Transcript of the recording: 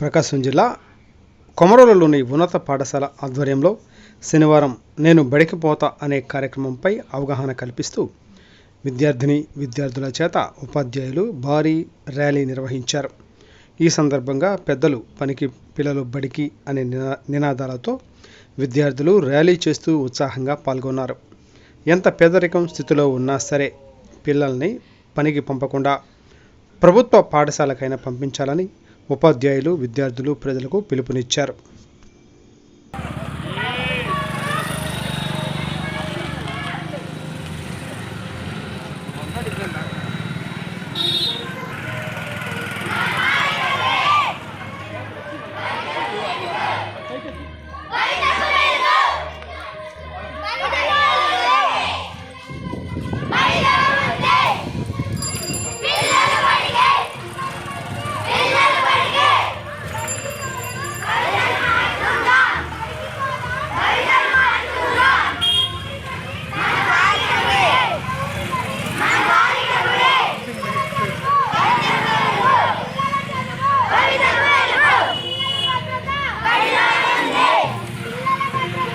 ప్రకాశం జిల్లా కొమరోలులోని ఉన్నత పాఠశాల ఆధ్వర్యంలో శనివారం నేను బడికి పోతా అనే కార్యక్రమంపై అవగాహన కల్పిస్తూ విద్యార్థిని విద్యార్థుల చేత ఉపాధ్యాయులు భారీ ర్యాలీ నిర్వహించారు. ఈ సందర్భంగా పెద్దలు పనికి పిల్లలు బడికి అనే నినా- నినాదాలతో విద్యార్థులు ర్యాలీ చేస్తూ ఉత్సాహంగా పాల్గొన్నారు. ఎంత పేదరికం స్థితిలో ఉన్నా సరే పిల్లల్ని పనికి పంపకుండా ప్రభుత్వ పాఠశాలకైనా పంపించాలని ఉపాధ్యాయులు విద్యార్థులు ప్రజలకు పిలుపునిచ్చారు.